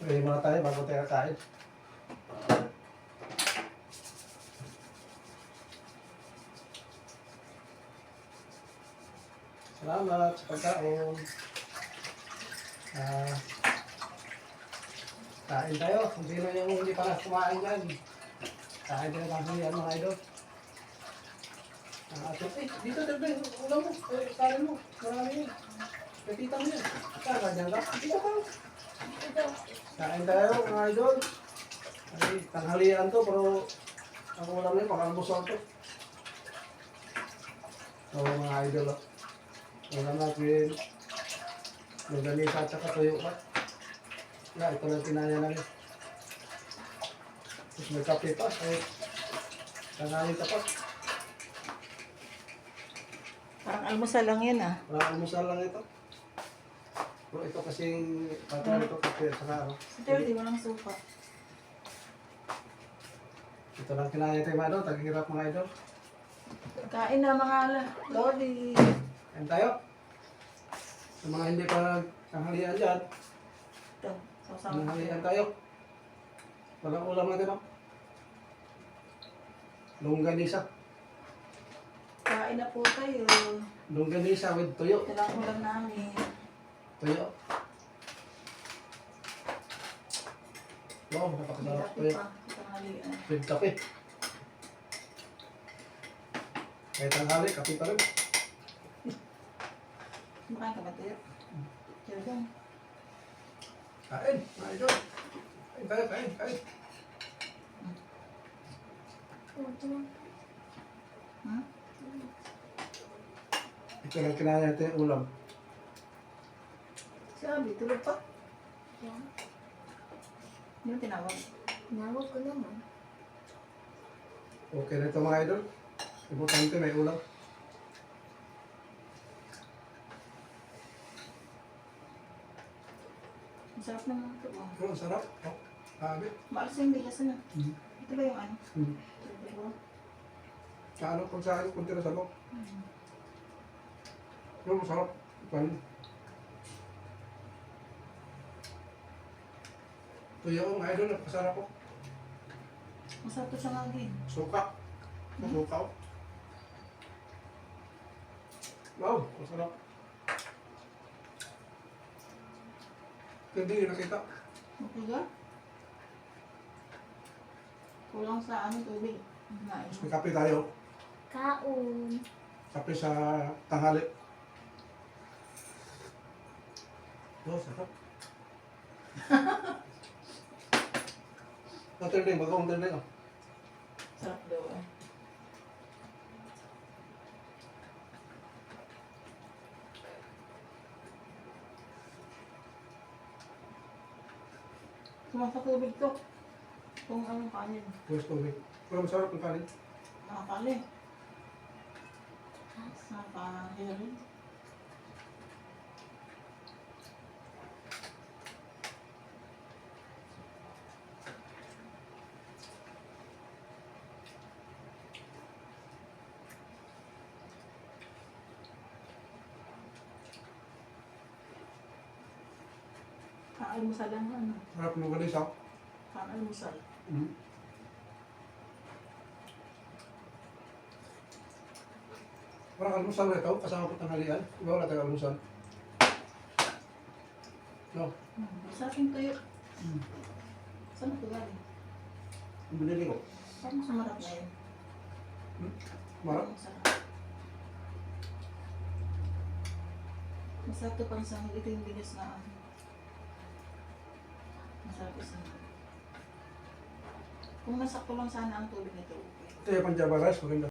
Pwede muna tayo bago tayo kain. Salamat sa pagkain. Ah, kain tayo. Kung sino yung hindi pa kumain dyan. Kain tayo ng yan mga idol. Ah, ito, eh, dito, dito. Ulam mo. Eh, kain mo. Marami yun. Nakita mo yan. Saan ka dyan ka? Dito ka. Kain tayo mga idol. Ay, tanghalian to, pero ang ulam na yun, pang-almusal to. So mga idol, ulam natin, maganisa at saka tuyo pa. Yeah, ito lang kinaya namin. Tapos may kape pa, so tanghali ka pa. Parang almusal lang yan ah. Walang almusal lang ito. Pero ito kasing, pagka ito kape saka ano. Sa 30, walang suka. Ito lang kinaya tayo mga idol, tagihirap mga idol. Kain na mga lodi. Kain tayo. Sa mga hindi pa tanghalian dyan, Ito, sasama. tanghalian tayo. Walang ulam natin oh. Longganisa. Kain na po tayo. Longganisa with tuyo. Ito lang ulam namin. Tuyo. Wow, napakasarap tuyo. tanghalian. With kape. Kahit tanghali, kape pa rin. Kumakain ka ba tayo? Diyo lang. Kain, mga idol. Kain tayo, kain, kain. Hmm? Ito lang kinaya natin ulam. Sabi, tulog pa. Hindi mo tinawag. Nawag ko naman. Okay na ito mga idol. Importante may ulam. Ang sarap naman ito. Oh. Oh, sarap. Oh, sabi. Maalas yung bigas na. Mm. Ito ba yung ano? Mm. Ito ba? Sa ano, kung sa ano, kunti na sa loob. Pero masarap. Pan. Tuyo ko mga idol, napasarap ko. Masarap to sa ngagin. Suka. Suka ko. Wow, masarap. Hindi, nakita. Okay ka? Kulang sa ano tubig. Mas may kape tayo. Kaon. Kape sa tanghali. Oh, sarap. Oh, trending, bagong trending. Oh. Sarap daw eh. Kulang sa tubig to. Kung anong kanin. Pwes tubig. Pero masarap ang kanin. Nakakali. Nakakali rin. Kaalmusal lang ano. Sarap ng galis ako. Kaalmusal. Mm. Parang almusal na ito, kasama ko tanghalian. Iba wala tayong almusal. No, Hmm. Sa akin tayo. Mm. Saan ito galing? ang binili ko. Parang sumarap na yun. Marap. Masarap. Masarap to pang sangil. Ito yung bigas na ano. Masarap isa. Kung nasakto lang sana ang tubig nito, okay. Ito yung panjaba rice, maganda.